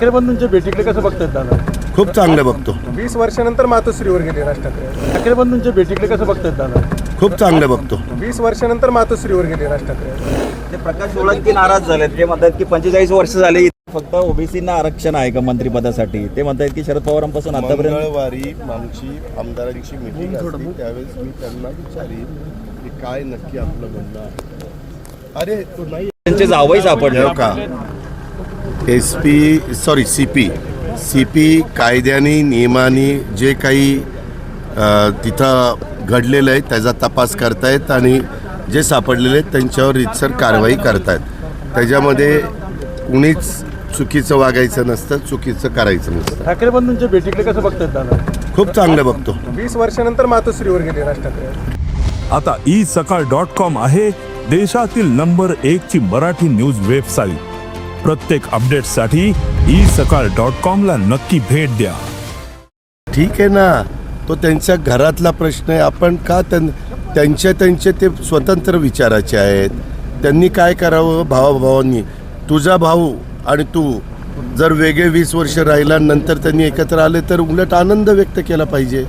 ठाकरे बंधूंच्या भेटीकडे कसं बघतायत दादा? खूप चांगलं बघतो. वीस वर्षानंतर मातोश्रीवर गेले राज ठाकरे ठाकरे बंधूंच्या भेटीकडे कसं बघतायत दादा? खूप चांगलं बघतो. वीस वर्षानंतर मातोश्रीवर गेले राज ठाकरे ते प्रकाश सोळंकी नाराज झालेत. ते म्हणतात की पंचेचाळीस वर्ष झाली फक्त ओबीसीना आरक्षण आहे का मंत्रिपदासाठी? ते म्हणतात की शरद पवारांपासून आतापर्यंत मंगळवारी आमची आमदारांची मिटिंग असते त्यावेळेस मी त्यांना विचारीन की काय नक्की आपलं म्हणणं आहे. अरे तो नाही त्यांचे जावई सापडले. हो का? S P sorry C P C P कायद्याने नियमाने जे काही तिथं घडलेलं आहे त्याचा तपास करतायत आणि जे सापडलेले आहेत त्यांच्यावर रितसर कारवाई करतायत. त्याच्यामध्ये कुणीच चुकीचं वागायचं नसतं चुकीचं करायचं नसतं. ठाकरे बंधूंच्या भेटीकडे कसं बघतायत दादा? खूप चांगलं बघतो. वीस वर्षानंतर मातोश्रीवर गेले राज ठाकरे आता ई सकाळ डॉट कॉम आहे देशातील नंबर एक ची मराठी न्यूज वेबसाईट प्रत्येक अपडेटसाठी ई सकाळ डॉट कॉम ला नक्की भेट द्या. ठीक आहे ना? तो त्यांच्या घरातला प्रश्न आहे. आपण का त्यां त्यांचे त्यांचे ते स्वतंत्र विचाराचे आहेत? त्यांनी काय करावं? भावाभावांनी. तुझा भाऊ आणि तू जर वेगळे वीस वर्ष राहिला नंतर त्यांनी एकत्र आले तर उलट आनंद व्यक्त केला पाहिजे.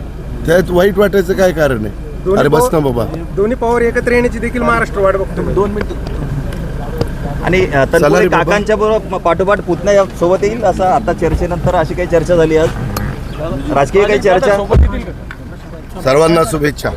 त्यात वाईट वाटायचं काय कारण आहे? अरे बस ना बाबा. दोन्ही पॉवर एकत्र येण्याची देखील महाराष्ट्र वाट बघतो दोन मिनिट. आणि अ, चला तत्पूर्वी रे बाबा. काकांच्या बरोबर पाठोपाठ पुतण्या या सोबत येईल. असं आता चर्चेनंतर अशी काही चर्चा झाली आज. राजकीय काही चर्चा? सर्वांना शुभेच्छा.